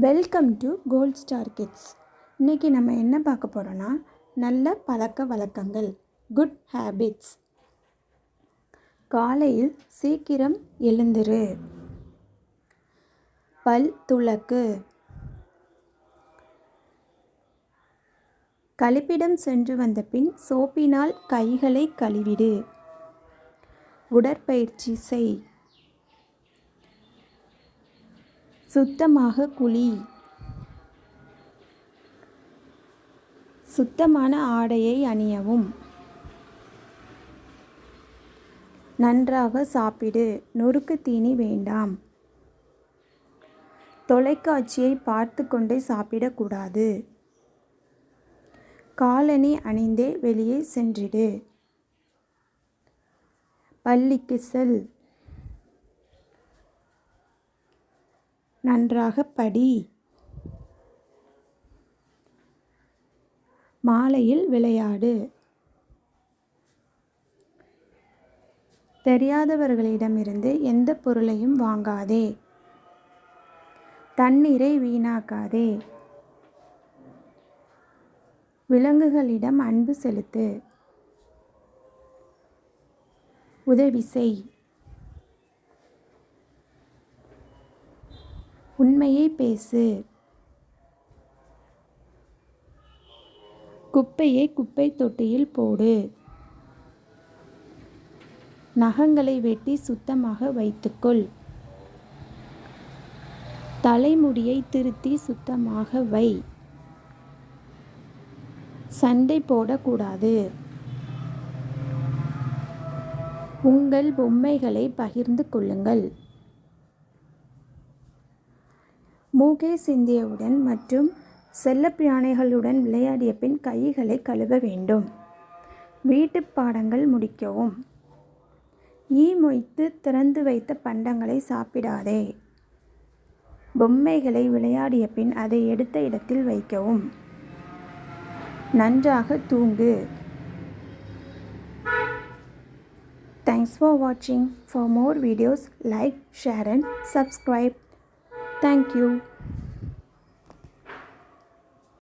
Welcome to gold star kids இன்றைக்கி நம்ம என்ன பார்க்க போகிறோன்னா நல்ல பழக்க வழக்கங்கள் குட் ஹேபிட்ஸ் காலையில் சீக்கிரம் எழுந்துரு. பல் துலக்கு கழிப்பிடம் சென்று வந்த பின் சோப்பினால் கைகளை கழுவிடு. உடற்பயிற்சி செய். சுத்தமாக குழி. சுத்தமான ஆடையை அணியவும். நன்றாக சாப்பிடு. நொறுக்கு தீனி வேண்டாம். தொலைக்காட்சியை பார்த்து கொண்டே சாப்பிடக்கூடாது காலனி அணிந்தே வெளியே சென்றிடு. பள்ளிக்கு செல். நன்றாக படி. மாலையில் விளையாடு. தெரியாதவர்களிடமிருந்து எந்த பொருளையும் வாங்காதே. தண்ணீரை வீணாக்காதே. விலங்குகளிடம் அன்பு செலுத்து. உதவி செய். உண்மையை பேசு. குப்பையை குப்பை தொட்டியில் போடு. நகங்களை வெட்டி சுத்தமாக வைத்துக்கொள். தலைமுடியை திருத்தி சுத்தமாக வை. சண்டை போடக்கூடாது. உங்கள் பொம்மைகளை பகிர்ந்து கொள்ளுங்கள். மூகே சிந்தியவுடன் மற்றும் செல்லப்பிராணிகளுடன் விளையாடிய பின் கைகளை கழுவ வேண்டும். வீட்டுப் பாடங்கள் முடிக்கவும். ஈ மொய்த்து திறந்து வைத்த பண்டங்களை சாப்பிடாதே. பொம்மைகளை விளையாடிய பின் அதை எடுத்த இடத்தில் வைக்கவும். நன்றாக தூங்கு. தேங்க்ஸ் ஃபார் வாட்சிங் for more videos like share and subscribe Thank you.